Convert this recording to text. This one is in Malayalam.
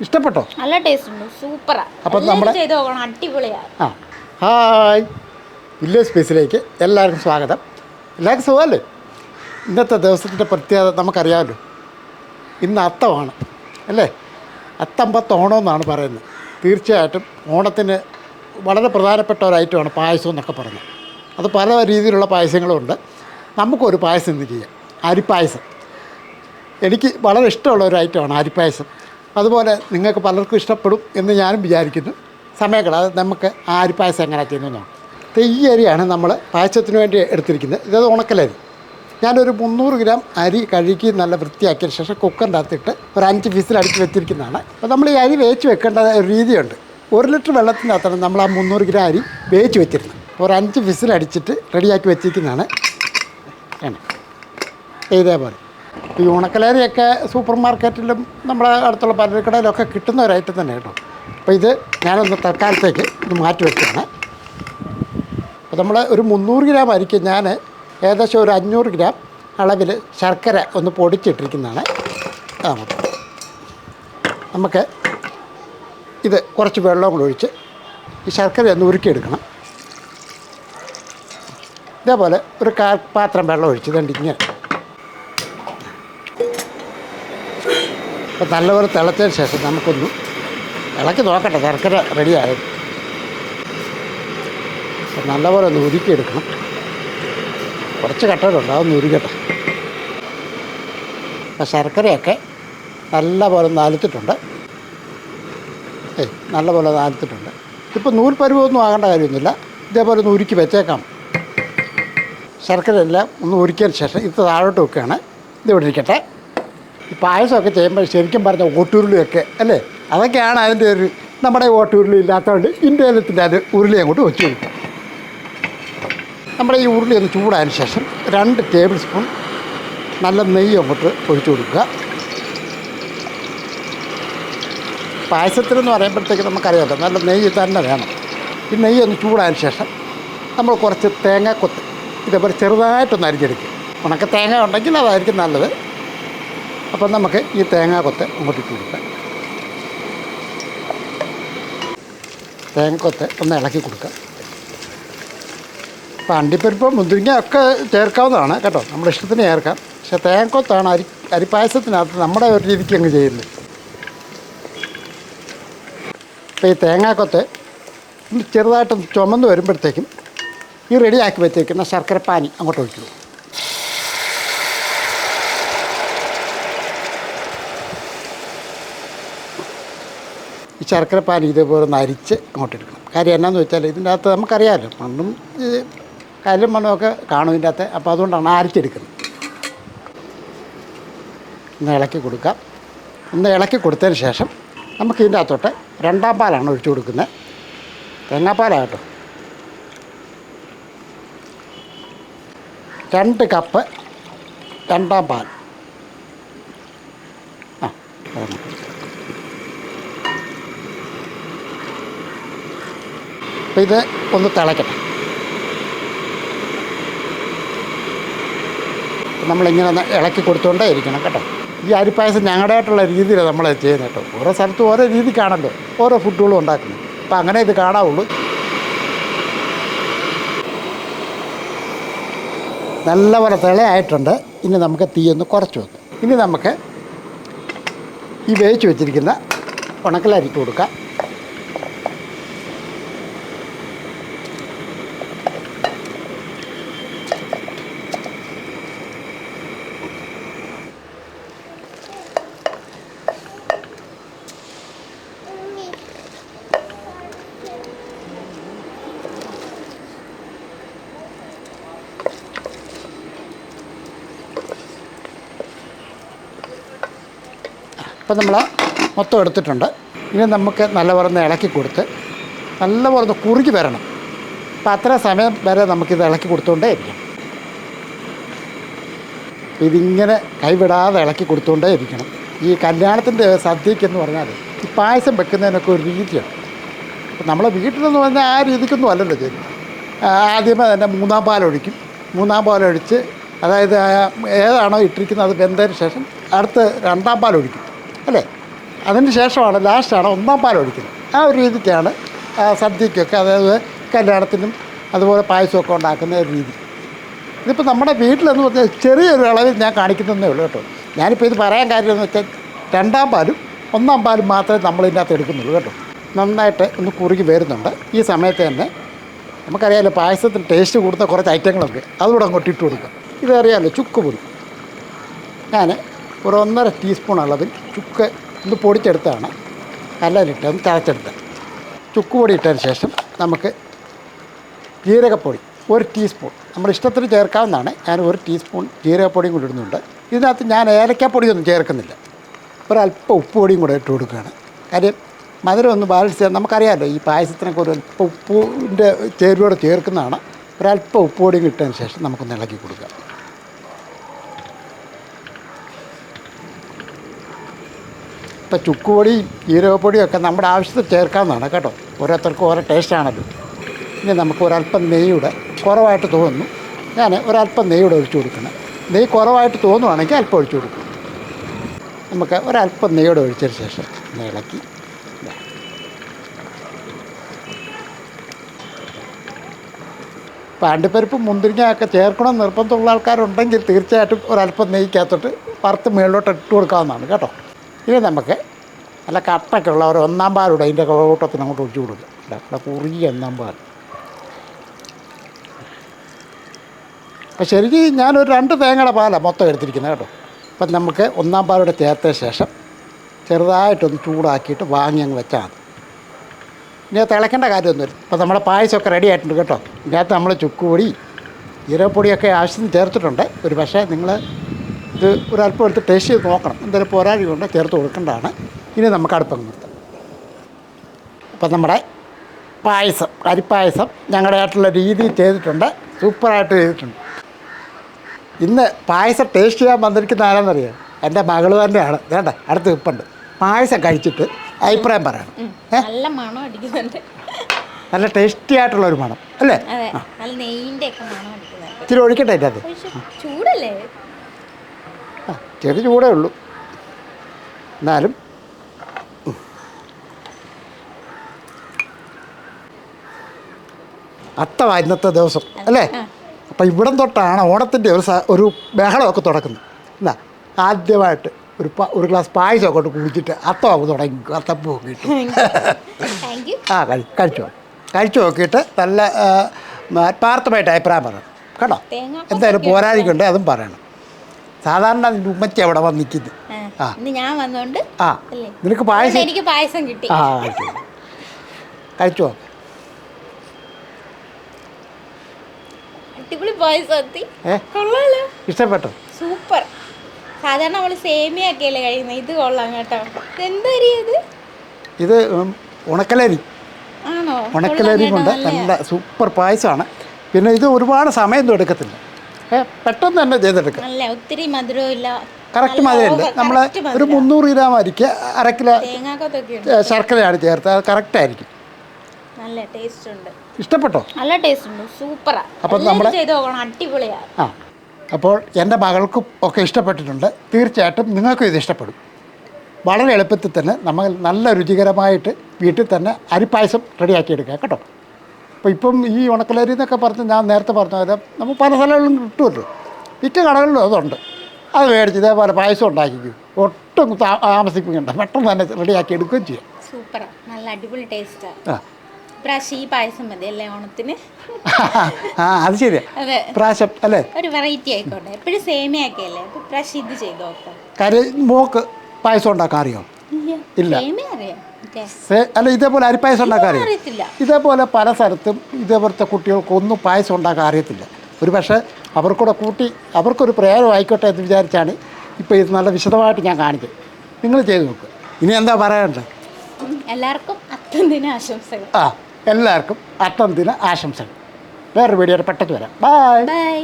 ഇഷ്ടപ്പെട്ടോ? നല്ല ടേസ്റ്റ് ഉണ്ട് സൂപ്പറാ. അപ്പം എല്ലാവരും നമ്മുടെ- ചെയ്ത് നോക്കണം. അടിപൊളിയാ. ആ ഹായ്. വില്ലേജ് സ്പേസിലേക്ക് എല്ലാവർക്കും സ്വാഗതം. എല്ലാവർക്കും സുഖമല്ലേ? ഇന്നത്തെ ദിവസത്തിന്റെ പ്രത്യേകത നമുക്കറിയാമല്ലോ. ഇന്ന് അത്തമാണ് അല്ലേ? അത്തമ്പത്ത് ഓണം എന്നാണ് പറയുന്നത്. തീർച്ചയായിട്ടും ഓണത്തിന് വളരെ പ്രധാനപ്പെട്ട ഒരു ഐറ്റമാണ് പായസം എന്നൊക്കെ പറയുന്നത്. അത് പല രീതിയിലുള്ള പായസങ്ങളുണ്ട് നമുക്കൊരു പായസം ഇന്ന് ചെയ്യാം. അരിപ്പായസം. എനിക്ക് വളരെ ഇഷ്ടമുള്ള ഒരു ഐറ്റമാണ് അരിപ്പായസം. അതുപോലെ നിങ്ങൾക്ക് പലർക്കും ഇഷ്ടപ്പെടും എന്ന് ഞാനും വിചാരിക്കുന്നു. സമയക്കളാതെ നമുക്ക് ആ അരിപ്പായസം എങ്ങനെ ചെയ്യുന്നു തെയ്യരിയാണ് നമ്മൾ പായസത്തിന് വേണ്ടി എടുത്തിരിക്കുന്നത്. ഇതത് ഉണക്കലരി. ഞാനൊരു മുന്നൂറ് ഗ്രാം അരി കഴുകി നല്ല വൃത്തിയാക്കിയ ശേഷം കുക്കറിന്റെ അകത്തിട്ട് ഒരു അഞ്ച് പീസിൽ അടിച്ച് വെച്ചിരിക്കുന്നതാണ്. അപ്പോൾ നമ്മൾ ഈ അരി വേച്ച് വെക്കേണ്ട ഒരു രീതിയുണ്ട്. ഒരു ലിറ്റർ വെള്ളത്തിനകത്താണ് നമ്മൾ ആ മുന്നൂറ് ഗ്രാം അരി വേച്ച് വെച്ചിരുന്നത്. ഒരു അഞ്ച് വിസിൽ അടിച്ചിട്ട് റെഡിയാക്കി വെച്ചിരിക്കുന്നതാണ്. ഇതേപോലെ. ഈ ഉണക്കലേരിയൊക്കെ സൂപ്പർ മാർക്കറ്റിലും നമ്മുടെ അടുത്തുള്ള പലചരക്കടയിലൊക്കെ കിട്ടുന്ന ഒരു ഐറ്റം തന്നെ കേട്ടോ. അപ്പോൾ ഇത് ഞാനൊന്ന് തൽക്കാലത്തേക്ക് ഇത് മാറ്റി വെക്കുകയാണ്. അപ്പോൾ നമ്മൾ ഒരു മുന്നൂറ് ഗ്രാം അരിക്ക് ഞാൻ ഏകദേശം ഒരു അഞ്ഞൂറ് ഗ്രാം അളവിൽ ശർക്കര ഒന്ന് പൊടിച്ചിട്ടിരിക്കുന്നതാണ്. ആ നമുക്ക് ഇത് കുറച്ച് വെള്ളം കൂടെ ഒഴിച്ച് ഈ ശർക്കര ഒന്ന് ഉരുക്കിയെടുക്കണം. ഇതേപോലെ ഒരു കാ പാത്രം വെള്ളം ഒഴിച്ച് രണ്ടിങ്ങനെ അപ്പോൾ നല്ലപോലെ തിളച്ചതിന് ശേഷം നമുക്കൊന്ന് ഇളക്കി നോക്കട്ടെ ശർക്കര റെഡിയായത് അപ്പം നല്ലപോലെ ഒന്ന് ഉരുക്കിയെടുക്കണം. കുറച്ച് കട്ടകളുണ്ട് അതൊന്ന് ഉരുക്കട്ടെ. അപ്പം ശർക്കരയൊക്കെ നല്ലപോലെ നാലിത്തിട്ടുണ്ട് ഏയ് നല്ലപോലെ നാലിത്തിട്ടുണ്ട് ഇപ്പോൾ നൂൽ പരുവൊന്നും ആകേണ്ട കാര്യമൊന്നുമില്ല. ഇതേപോലെ ഒന്ന് ഉരുക്കി വെച്ചേക്കാം. ശർക്കര എല്ലാം ഒന്ന് ഉരുക്കിയതിന് ശേഷം ഇത് താഴോട്ട് വെക്കുകയാണ്. ഇത് ഇവിടെ ഇരിക്കട്ടെ. ഈ പായസമൊക്കെ ചെയ്യുമ്പോൾ ശരിക്കും പറഞ്ഞ ഓട്ടുരുളിയൊക്കെ അല്ലേ? അതൊക്കെയാണ് അതിന്റെ ഒരു നമ്മുടെ ഓട്ടുരുളി ഇല്ലാത്തതുകൊണ്ട് ഇന്ത്യയിലത്തിന്റെ അത് ഉരുളി അങ്ങോട്ട് വെച്ച് കൊടുക്കുക നമ്മുടെ ഈ ഉരുളി ഒന്ന് ചൂടായതിന് ശേഷം രണ്ട് ടേബിൾ സ്പൂൺ നല്ല നെയ്യ് അങ്ങോട്ട് ഒഴിച്ചു കൊടുക്കുക. പായസത്തിനെന്ന് പറയുമ്പോഴത്തേക്ക് നമുക്കറിയാമല്ലോ നല്ല നെയ്യ് തന്നെ വേണം. ഈ നെയ്യ് ഒന്ന് ചൂടായതിന് ശേഷം നമ്മൾ കുറച്ച് തേങ്ങാക്കൊത്ത് ഇതേപോലെ ചെറുതായിട്ടൊന്ന് അരിഞ്ഞെടുക്കുക. ഉണക്ക തേങ്ങ ഉണ്ടെങ്കിൽ അതായിരിക്കും നല്ലത്. അപ്പം നമുക്ക് ഈ തേങ്ങാക്കൊത്ത് അങ്ങോട്ട് ഇട്ട് കൊടുക്കാം. തേങ്ങക്കൊത്ത് ഒന്ന് ഇളക്കി കൊടുക്കാം. അപ്പോൾ അണ്ടിപ്പരിപ്പ് മുന്തിരിങ്ങ ഒക്കെ ചേർക്കാവുന്നതാണ് കേട്ടോ. നമ്മുടെ ഇഷ്ടത്തിന് ചേർക്കാം. പക്ഷേ തേങ്ങക്കൊത്താണ് അരി അരിപ്പായസത്തിനകത്ത് നമ്മുടെ ഒരു രീതിക്ക് അങ്ങ് ചെയ്യുന്നത് അപ്പോൾ ഈ തേങ്ങാക്കൊത്ത് ചെറുതായിട്ട് ചുമന്ന് വരുമ്പോഴത്തേക്കും ഈ റെഡിയാക്കി വെച്ചേക്കുന്ന ശർക്കര പാനി അങ്ങോട്ട് ഒഴിക്കുന്നു ഈ ശർക്കര പാൻ ഇതേപോലെ ഒന്ന് അരിച്ച് അങ്ങോട്ട് എടുക്കണം. കാര്യം എന്നാന്ന് വെച്ചാൽ ഇതിന്റെ അകത്ത് നമുക്കറിയാമല്ലോ മണ്ണും കാലും കല്ലും മണ്ണുമൊക്കെ കാണും ഇതിന്റെ അകത്ത്. അപ്പോൾ അതുകൊണ്ടാണ് അരിച്ചെടുക്കുന്നത്. ഒന്ന് ഇളക്കി കൊടുക്കാം. ഒന്ന് ഇളക്കി കൊടുത്തതിന് ശേഷം നമുക്ക് ഇതിന്റെ അകത്തോട്ട് രണ്ടാം പാലാണ് ഒഴിച്ചു കൊടുക്കുന്നത്. തേങ്ങാപ്പാലാട്ടോ രണ്ട് കപ്പ് രണ്ടാം പാൽ. ആ അപ്പോൾ ഇത് ഒന്ന് തിളക്കട്ടെ. അപ്പോൾ നമ്മളിങ്ങനെ ഒന്ന് ഇളക്കി കൊടുത്തുകൊണ്ടേ ഇരിക്കണം കേട്ടോ. ഈ അരിപ്പായസം ഞങ്ങളുടേതായിട്ടുള്ള രീതിയിലാണ് നമ്മൾ ചെയ്യുന്നത് കേട്ടോ. ഓരോ സ്ഥലത്തും ഓരോ രീതി കാണല്ലോ ഓരോ ഫുഡുകളും ഉണ്ടാക്കുന്നത്. അപ്പോൾ അങ്ങനെ ഇത് കാണാവുള്ളൂ. നല്ലപോലെ തിളയായിട്ടുണ്ട്. ഇനി നമുക്ക് തീയൊന്ന് കുറച്ച് വെക്കാം. ഇനി നമുക്ക് ഈ വേവിച്ച് വെച്ചിരിക്കുന്ന ഉണക്കലരിക്ക് കൊടുക്കാം. ഇപ്പം നമ്മൾ മൊത്തം എടുത്തിട്ടുണ്ട്. ഇനി നമുക്ക് നല്ലപോലെ ഇളക്കി കൊടുത്ത് നല്ലപോലെ കുറുകി വരണം. അപ്പം അത്ര സമയം വരെ നമുക്കിത് ഇളക്കി കൊടുത്തുകൊണ്ടേ ഇരിക്കണം ഇതിങ്ങനെ കൈവിടാതെ ഇളക്കി കൊടുത്തുകൊണ്ടേ ഇരിക്കണം. ഈ കല്യാണത്തിന്റെ സദ്യക്കെന്ന് പറഞ്ഞാൽ ഈ പായസം വെക്കുന്നതിനൊക്കെ ഒരു രീതിയാണ്. നമ്മളെ വീട്ടിലെന്ന് പറഞ്ഞാൽ ആ രീതിക്കൊന്നും അല്ലല്ലോ ചെയ്യുന്നത് ആദ്യമേ തന്നെ മൂന്നാം പാലൊഴിക്കും മൂന്നാം പാലൊഴിച്ച് അതായത് ഏതാണോ ഇട്ടിരിക്കുന്നത് അത് വെന്തതിന് ശേഷം അടുത്ത് രണ്ടാം പാലൊഴിക്കും അല്ലേ? അതിന് ശേഷമാണ് ലാസ്റ്റാണ് ഒന്നാം പാൽ ഒഴിക്കുന്നത്. ആ ഒരു രീതിക്കാണ് സദ്യക്കൊക്കെ അതായത് കല്യാണത്തിനും അതുപോലെ പായസമൊക്കെ ഉണ്ടാക്കുന്ന ഒരു രീതി. ഇതിപ്പോൾ നമ്മുടെ വീട്ടിലെന്ന് പറഞ്ഞാൽ ചെറിയൊരു അളവിൽ ഞാൻ കാണിക്കുന്നതേ ഉള്ളൂ കേട്ടോ. ഞാനിപ്പോൾ ഇത് പറയാൻ കാര്യം എന്ന് വെച്ചാൽ രണ്ടാം പാലും ഒന്നാം പാലും മാത്രമേ നമ്മൾ ഇതിനകത്ത് എടുക്കുന്നുള്ളൂ കേട്ടോ. നന്നായിട്ട് ഒന്ന് കുറുകി വരുന്നുണ്ട്. ഈ സമയത്ത് തന്നെ നമുക്കറിയാമല്ലോ പായസത്തിന് ടേസ്റ്റ് കൂടുന്ന കുറച്ച് ഐറ്റങ്ങളൊക്കെ അതുകൂടെ അങ്ങോട്ട് ഇട്ട് കൊടുക്കുക. ഇതറിയാമല്ലോ ചുക്ക് പൊടി. ഞാൻ ഒരു ഒന്നര ടീസ്പൂൺ അളവിൽ ചുക്ക് ഒന്ന് പൊടിച്ചെടുത്താണ്. കല്ലലിട്ട് ഒന്ന് തിളച്ചെടുത്ത്. ചുക്ക് പൊടി ഇട്ടതിന് ശേഷം നമുക്ക് ജീരകപ്പൊടി ഒരു ടീസ്പൂൺ. നമ്മൾ ഇഷ്ടത്തിന് ചേർക്കാവുന്നതാണ്. ഞാൻ ഒരു ടീസ്പൂൺ ജീരകപ്പൊടിയും കൂടി ഇടുന്നുണ്ട്. ഇതിനകത്ത് ഞാൻ ഏലക്കാപ്പൊടിയൊന്നും ചേർക്കുന്നില്ല. ഒരല്പം ഉപ്പ് പൊടിയും കൂടെ ഇട്ട് കൊടുക്കുകയാണ്. കാര്യം മധുരം ഒന്ന് ബാലൻസ് ചെയ്യാൻ നമുക്കറിയാമല്ലോ ഈ പായസത്തിനൊക്കെ ഒരു ഉപ്പിന്റെ ചേരുവയോടെ ചേർക്കുന്നതാണ്. ഒരല്പം ഉപ്പ് പൊടിയും ഇട്ടതിന് ശേഷം നമുക്കൊന്ന് ഇളക്കി കൊടുക്കാം. ഇപ്പം ചുക്കുപൊടിയും ജീരകപ്പൊടിയും ഒക്കെ നമ്മുടെ ആവശ്യത്തിൽ ചേർക്കാവുന്നതാണ് കേട്ടോ. ഓരോരുത്തർക്കും ഓരോ ടേസ്റ്റാണല്ലോ ഇനി നമുക്ക് ഒരല്പം നെയ്യൂടെ കുറവായിട്ട് തോന്നുന്നു. ഞാൻ ഒരല്പം നെയ്യൂടെ ഒഴിച്ചു കൊടുക്കണം. നെയ്യ് കുറവായിട്ട് തോന്നുവാണെങ്കിൽ അല്പം ഒഴിച്ചു കൊടുക്കും. നമുക്ക് ഒരല്പം നെയ്യോടെ ഒഴിച്ചതിന് ശേഷം ഇളക്കി. അണ്ടിപ്പരിപ്പ് മുന്തിരിങ്ങയൊക്കെ ചേർക്കണം നിർബന്ധമുള്ള ആൾക്കാരുണ്ടെങ്കിൽ തീർച്ചയായിട്ടും ഒരല്പം നെയ്ക്കകത്തോട്ട് വറുത്ത് മേളിലോട്ട് ഇട്ട് കൊടുക്കാവുന്നതാണ് കേട്ടോ. ഇനി നമുക്ക് നല്ല കട്ടൊക്കെ ഉള്ള ഒരു ഒന്നാം പാലൂടെ അതിന്റെ കൂട്ടത്തിന് അങ്ങോട്ട് ഒഴിച്ചു കൊടുക്കുക ഇവിടെ കുറുകിയ ഒന്നാം പാൽ. അപ്പം ശരിക്കും ഞാനൊരു രണ്ട് തേങ്ങയുടെ പാലാണ് മൊത്തം എടുത്തിരിക്കുന്നത് കേട്ടോ. അപ്പം നമുക്ക് ഒന്നാം പാലൂടെ ചേർത്ത ശേഷം ചെറുതായിട്ടൊന്ന് ചൂടാക്കിയിട്ട് വാങ്ങി അങ്ങ് വെച്ചാൽ മതി. ഇനി തിളക്കേണ്ട കാര്യമൊന്നുമില്ല. ഇപ്പം നമ്മുടെ പായസമൊക്കെ റെഡി ആയിട്ടുണ്ട് കേട്ടോ. ഇതിനകത്ത് നമ്മൾ ചുക്കുപൊടി ജീരകപ്പൊടിയൊക്കെ ആവശ്യത്തിന് ചേർത്തിട്ടുണ്ട്. ഒരു പക്ഷേ നിങ്ങൾ ഇത് ഒരല്പം എടുത്ത് ടേസ്റ്റ് ചെയ്ത് നോക്കണം. എന്തായാലും പോരാഴി കൊണ്ട് ചേർത്ത് കൊടുക്കേണ്ടതാണ്. ഇനി നമുക്ക് അടുപ്പം നിർത്താം. അപ്പം നമ്മുടെ പായസം അരിപ്പായസം ഞങ്ങളുടെ ആയിട്ടുള്ള രീതിയിൽ ചെയ്തിട്ടുണ്ട്. സൂപ്പറായിട്ട് ചെയ്തിട്ടുണ്ട്. ഇന്ന് പായസം ടേസ്റ്റ് ചെയ്യാൻ വന്നിരിക്കുന്ന ആരാന്നറിയാം? എന്റെ മകൾ തന്നെയാണ്. വേണ്ട അടുത്ത് ഇപ്പുണ്ട്. പായസം കഴിച്ചിട്ട് അഭിപ്രായം പറയണം. നല്ല മണം അടിക്കുന്നുണ്ട്. നല്ല ടേസ്റ്റി ആയിട്ടുള്ള ഒരു മണം. അല്ലേ? ഇച്ചിരി ഒഴിക്കട്ടെ അതിന്റെ അത് ചൂടല്ലേ? ചെറിയ ചൂടേ ഉള്ളൂ. എന്നാലും ഉം. അത്തമാ ഇന്നത്തെ ദിവസം അല്ലേ? അപ്പോൾ അപ്പം ഇവിടം തൊട്ടാണ് ഓണത്തിന്റെ ഒരു സ- ഒരു ബഹളമൊക്കെ തുടക്കുന്നത്. എന്നാ ആദ്യമായിട്ട് ഒരു പ- ഒരു ഗ്ലാസ് പായസം കൊണ്ട് കുടിച്ചിട്ട് അത്തമൊക്കെ തുടങ്ങി അത്തപ്പൂ കിട്ടും ആ കഴി കഴിച്ചു. കഴിച്ചു നോക്കിയിട്ട് നല്ല ആത്മാർത്ഥമായിട്ട് അഭിപ്രായം പറയണം കേട്ടോ? എന്തായാലും പോരാഴിക്കുണ്ട് അതും പറയണം. സാധാരണ ഉമ്മച്ച ഉമ്മച്ചി അവിടെ വന്ന് നിൽക്കുന്നത് ആ. ഇന്ന് ഞാൻ വന്നോണ്ട് ആ അല്ലേ? നിനക്ക് അതുകൊണ്ട് പായസം എനിക്ക് പായസം കിട്ടി. ആ കഴിച്ചു കഴിച്ചു? നോക്ക്. അടിപൊളി പായസം എത്തി ഏ? കൊള്ളാലോ. ഇഷ്ടപ്പെട്ടോ? സൂപ്പർ. സാധാരണ നമ്മൾ സേമിയ ഒക്കെ അല്ലേ കഴിയുന്നത്? ഇത് കൊള്ളാം കേട്ടോ. അരി ഇത്? ഇത് ഉം, ഉണക്കലരി. ആണോ? ഉണക്കലരി കൊള്ളാം കൊണ്ട് കേട്ടോ, നല്ല സൂപ്പർ പായസമാണ്. പിന്നെ ഇത് ഒരുപാട് സമയം എടുക്കത്തില്ല. ഏ പെട്ടെന്ന് തന്നെ ചെയ്തെടുക്കാം. നല്ല ഒത്തിരി കറക്റ്റ് മധുരമില്ല നമ്മൾ ഒരു. മുന്നൂറ് ഗ്രാം അരിക്ക് അര കിലോ ശർക്കരയാണ് ചേർത്ത്. അത് കറക്റ്റായിരിക്കും നല്ല ടേസ്റ്റ് ഉണ്ട്. ഇഷ്ടപ്പെട്ടോ? നല്ല ടേസ്റ്റ് ഉണ്ട്. സൂപ്പറാ അപ്പോൾ നമ്മൾ ചെയ്ത് നോക്കണം. ആ. അപ്പോൾ എന്റെ മകൾക്കും ഒക്കെ ഇഷ്ടപ്പെട്ടിട്ടുണ്ട്. തീർച്ചയായിട്ടും നിങ്ങൾക്കും ഇത് ഇഷ്ടപ്പെടും. വളരെ എളുപ്പത്തിൽ തന്നെ നമ്മൾ നല്ല രുചികരമായിട്ട് വീട്ടിൽ തന്നെ അരിപ്പായസം റെഡിയാക്കി എടുക്കാം കേട്ടോ? അപ്പോൾ ഇപ്പം ഈ ഉണക്കലരി എന്നൊക്കെ പറഞ്ഞ് ഞാൻ നേരത്തെ പറഞ്ഞ പോലെ നമ്മൾ പല സ്ഥലങ്ങളിലും കിട്ടുമല്ലോ. മിക്ക കടകളിലും അതുണ്ട്. അത് മേടിച്ച് ഇതേപോലെ പായസം ഉണ്ടാക്കിക്കും. ഒട്ടും താമസിപ്പിക്കണ്ട. പെട്ടെന്ന് തന്നെ റെഡിയാക്കി എടുക്കുകയും ചെയ്യാം. സൂപ്പർ. നല്ല അടിപൊളി ടേസ്റ്റാണ് ആ. ഇപ്രാവശ്യം ഈ പായസം മതി അല്ലേ ഓണത്തിന്? ആ അത് ശരിയാ. പ്രാവശ്യം അല്ലേ? ഒരു വെറൈറ്റി ആയിക്കോട്ടെ. എപ്പോഴും സേമിയ ഒക്കെ അല്ലേ ഇത് ചെയ്ത് നോക്കാം കാര്യം മോക്ക് പായസം ഉണ്ടാക്കാൻ അറിയോ? ഇല്ല. സേമിയ അറിയാം ഓക്കേ. സേ- അല്ല ഇതേപോലെ അരിപ്പായസം ഉണ്ടാക്കാൻ അറിയോ. അറിയത്തില്ല. ഇതേപോലെ പല സ്ഥലത്തും ഇതേപോലത്തെ കുട്ടികൾക്കൊന്നും പായസം ഉണ്ടാക്കാൻ അറിയത്തില്ല. ഒരു പക്ഷേ അവർക്കൂടെ കൂട്ടി അവർക്കൊരു പ്രേരം ആയിക്കോട്ടെ എന്ന് വിചാരിച്ചാണ് ഇപ്പോൾ ഇത് നല്ല വിശദമായിട്ട് ഞാൻ കാണിച്ചത്. നിങ്ങൾ ചെയ്ത് നോക്കുക ഇനി എന്താ പറയാനുണ്ട് എല്ലാവർക്കും അത്തം ദിന ആശംസകൾ. ആ എല്ലാവർക്കും അത്തം ദിന ആശംസകൾ. വേറൊരു വീഡിയോ പെട്ടെന്ന് വരാം. Bye bye